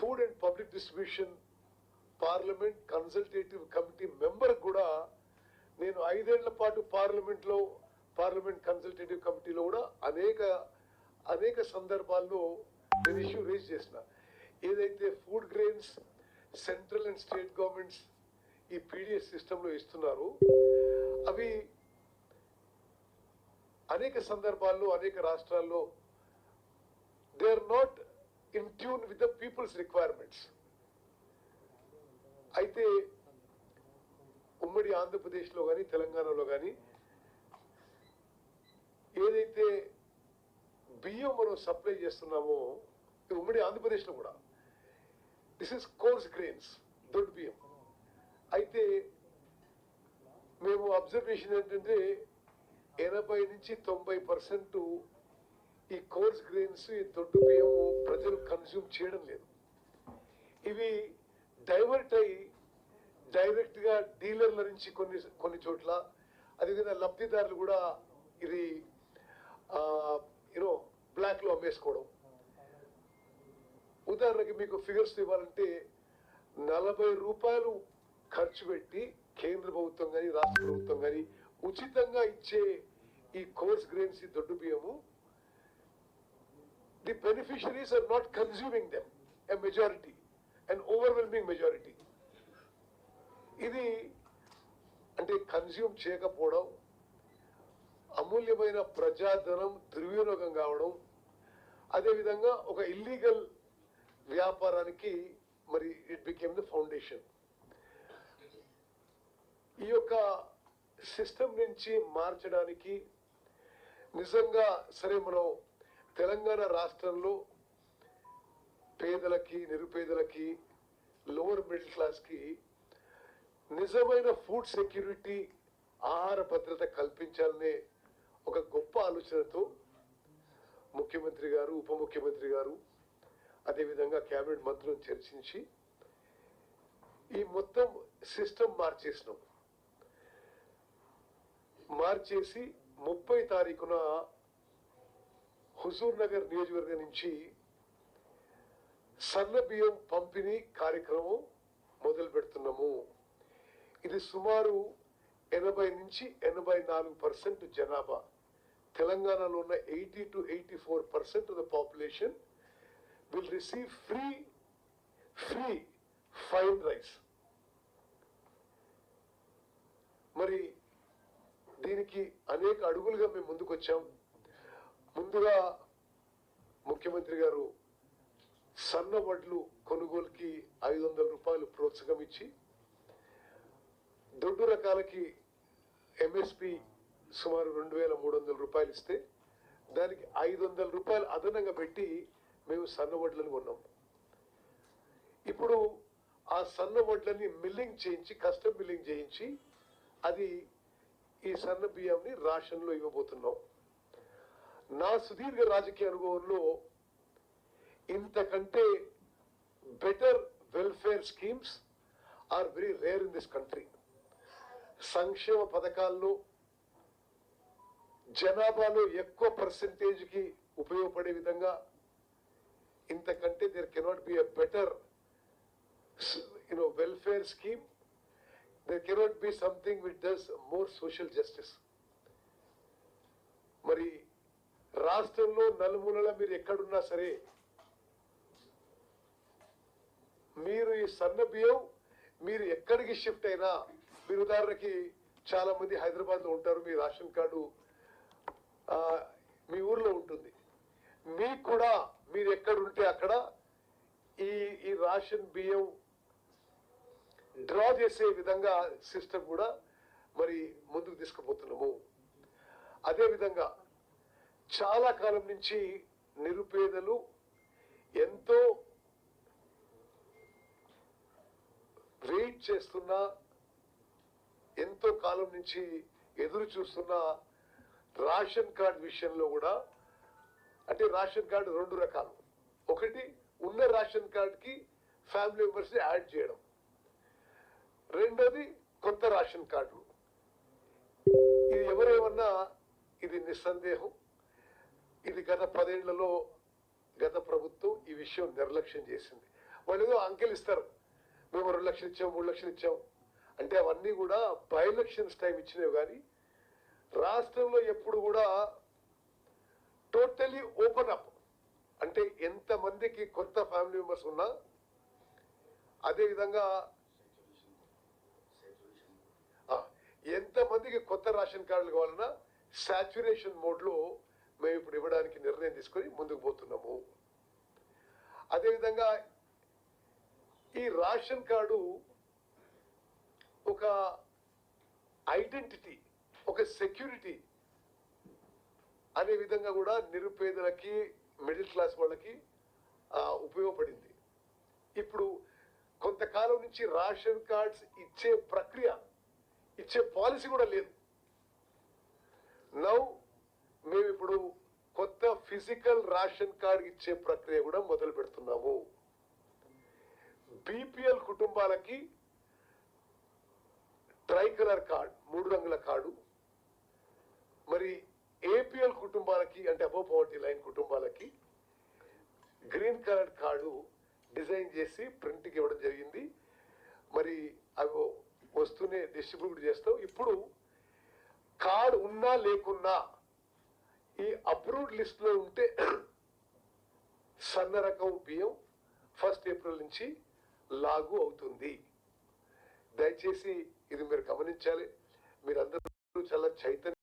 Food and public distribution parliament consultative committee member కూడా నేను ఐదేళ్ళ పాటు పార్లమెంట్లో పార్లమెంట్ కన్సల్టేటివ్ కమిటీలో కూడా అనేక అనేక సందర్భాల్లో నేను ఇష్యూ రేజ్ చేసిన. ఏదైతే food grains central and state governments ఈ పీడిఎస్ సిస్టంలో ఇస్తున్నారు అవి అనేక సందర్భాల్లో అనేక రాష్ట్రాల్లో they are not in tune with the people's requirements అయితే ఉమ్మడి ఆంధ్రప్రదేశ్లో కానీ తెలంగాణలో కానీ ఏదైతే బియ్యం మనం సప్లై చేస్తున్నామో ఉమ్మడి ఆంధ్రప్రదేశ్లో కూడా దిస్ ఇస్ కోర్స్ గ్రెయిన్స్ దొడ్డు బియ్యం. అయితే మేము అబ్జర్వేషన్ ఏంటంటే ఎనభై నుంచి తొంభై పర్సెంట్ ఈ కోర్స్ గ్రెయిన్స్ ఈ దొడ్డు బియ్యం ప్రజలు కన్స్యూమ్ చేయడం లేదు. ఇవి డైవర్ట్ అయ్యి డైరెక్ట్గా డీలర్ల నుంచి కొన్ని కొన్ని చోట్ల అదేవిధంగా లబ్ధిదారులు కూడా ఇది యూనో బ్లాక్లో అమ్మేసుకోవడం. ఉదాహరణకి మీకు ఫిగర్స్ ఇవ్వాలంటే నలభై రూపాయలు ఖర్చు పెట్టి కేంద్ర ప్రభుత్వం కానీ రాష్ట్ర ప్రభుత్వం కానీ ఉచితంగా ఇచ్చే ఈ కోర్స్ గ్రెయిన్స్ ఈ దొడ్డు బియ్యము the beneficiaries are not consuming them a majority and overwhelming majority ఇది అంటే కన్స్యూమ్ చేయకపోవడం అమూల్యమైన ప్రజాధనం దుర్వినియోగం కావడం అదేవిధంగా ఒక ఇల్లీగల్ వ్యాపారానికి మరి ఇట్ బికేమ్ ద ఫౌండేషన్ ఈ యొక్క సిస్టమ్ నుంచి మార్చడానికి నిజంగా సరే మనం తెలంగాణ రాష్ట్రంలో పేదలకి నిరుపేదలకి లోవర్ మిడిల్ క్లాస్కి నిజమైన ఫుడ్ సెక్యూరిటీ ఆహార భద్రత కల్పించాలనే ఒక గొప్ప ఆలోచనతో ముఖ్యమంత్రి గారు ఉప ముఖ్యమంత్రి గారు అదేవిధంగా క్యాబినెట్ మంత్రులను చర్చించి ఈ మొత్తం సిస్టమ్ మార్చేసినాం. మార్చేసి ముప్పై తారీఖున హుజూర్ నగర్ నియోజకవర్గం నుంచి సన్న బియ్యం పంపిణీ కార్యక్రమం మొదలు పెడుతున్నాము. ఇది సుమారు ఎనభై నుంచి ఎనభై నాలుగు పర్సెంట్ జనాభా. తెలంగాణలో ఉన్న eighty two eighty four percent of the population will receive free free fine rice. మరి దీనికి అనేక అడుగులుగా మేము ముందుకొచ్చాం. ముందుగా ముఖ్యమంత్రి గారు సన్న వడ్లు కొనుగోలుకి ఐదు వందల రూపాయలు ప్రోత్సాహం ఇచ్చి దొడ్డు రకాలకి ఎంఎస్పి సుమారు రెండు వేల మూడు వందల రూపాయలు ఇస్తే దానికి ఐదు వందల రూపాయలు అదనంగా పెట్టి మేము సన్న వడ్లను కొన్నాం. ఇప్పుడు ఆ సన్న వడ్లని మిల్లింగ్ చేయించి కస్టమ్ మిల్లింగ్ చేయించి అది ఈ సన్న బియ్యంని రాషన్లో ఇవ్వబోతున్నాం. నా సుదీర్ఘ రాజకీయ అనుభవంలో ఇంతకంటే better welfare schemes are very rare in this country సంక్షేమ పథకాల్లో జనాభాలో ఎక్కువ పర్సంటేజ్కి ఉపయోగపడే విధంగా ఇంతకంటే there cannot be a better you know welfare scheme there cannot be something which does more social justice మరి రాష్ట్రంలో నలుమూలల మీరు ఎక్కడున్నా సరే మీరు ఈ సన్న బియ్యం మీరు ఎక్కడికి షిఫ్ట్ అయినా మీరు ఉదాహరణకి చాలా మంది హైదరాబాద్లో ఉంటారు మీ రేషన్ కార్డు మీ ఊర్లో ఉంటుంది. మీకు కూడా మీరు ఎక్కడ ఉంటే అక్కడ ఈ ఈ రేషన్ బియ్యం డ్రా చేసే విధంగా సిస్టమ్ కూడా మరి ముందుకు తీసుకుపోతున్నాము. అదేవిధంగా చాలా కాలం నుంచి నిరుపేదలు ఎంతో వెయిట్ చేస్తున్న ఎంతో కాలం నుంచి ఎదురు చూస్తున్న రేషన్ కార్డ్ విషయంలో కూడా అంటే రేషన్ కార్డు రెండు రకాలు. ఒకటి ఉన్న రేషన్ కార్డ్కి ఫ్యామిలీ మెంబర్స్ని యాడ్ చేయడం. రెండోది కొత్త రేషన్ కార్డులు ఇది ఎవరేమన్నా ఇది నిస్సందేహం. ఇది గత పదేళ్ళలో గత ప్రభుత్వం ఈ విషయం నిర్లక్ష్యం చేసింది. వాళ్ళు ఏదో అంకెలు ఇస్తారు. మేము రెండు లక్షలు ఇచ్చాం మూడు లక్షలు ఇచ్చాం అంటే అవన్నీ కూడా బై ఎలక్షన్స్ టైం ఇచ్చినవి కానీ రాష్ట్రంలో ఎప్పుడు కూడా టోటలీ ఓపెన్ అప్ అంటే ఎంతమందికి కొత్త ఫ్యామిలీ మెంబర్స్ ఉన్నా అదేవిధంగా ఎంతమందికి కొత్త రేషన్ కార్డులు కావాలన్నా సాచురేషన్ మోడ్లో మేము ఇప్పుడు ఇవ్వడానికి నిర్ణయం తీసుకొని ముందుకు పోతున్నాము. అదేవిధంగా ఈ రేషన్ కార్డు ఒక ఐడెంటిటీ ఒక సెక్యూరిటీ అనే విధంగా కూడా నిరుపేదలకి మిడిల్ క్లాస్ వాళ్ళకి ఉపయోగపడింది. ఇప్పుడు కొంతకాలం నుంచి రేషన్ కార్డ్స్ ఇచ్చే ప్రక్రియ ఇచ్చే పాలసీ కూడా లేదు. నౌ మేము ఇప్పుడు కొత్త ఫిజికల్ రేషన్ కార్డ్ ఇచ్చే ప్రక్రియ కూడా మొదలు పెడుతున్నాము. బీపీఎల్ కుటుంబాలకి ట్రై కలర్ కార్డ్ మూడు రంగుల కార్డు. మరి ఏపీఎల్ కుటుంబాలకి అంటే అబో పవర్టీ లైన్ కుటుంబాలకి గ్రీన్ కలర్ కార్డు డిజైన్ చేసి ప్రింట్కి ఇవ్వడం జరిగింది. మరి అవి వస్తూనే డిస్ట్రిబ్యూట్ చేస్తాం. ఇప్పుడు కార్డు ఉన్నా లేకున్నా ఈ అప్రూవ్డ్ లిస్ట్లో ఉంటే సన్న రకం బియ్యం ఫస్ట్ ఏప్రిల్ నుంచి లాగు అవుతుంది. దయచేసి ఇది మీరు గమనించాలి. మీరందరూ చాలా చైతన్య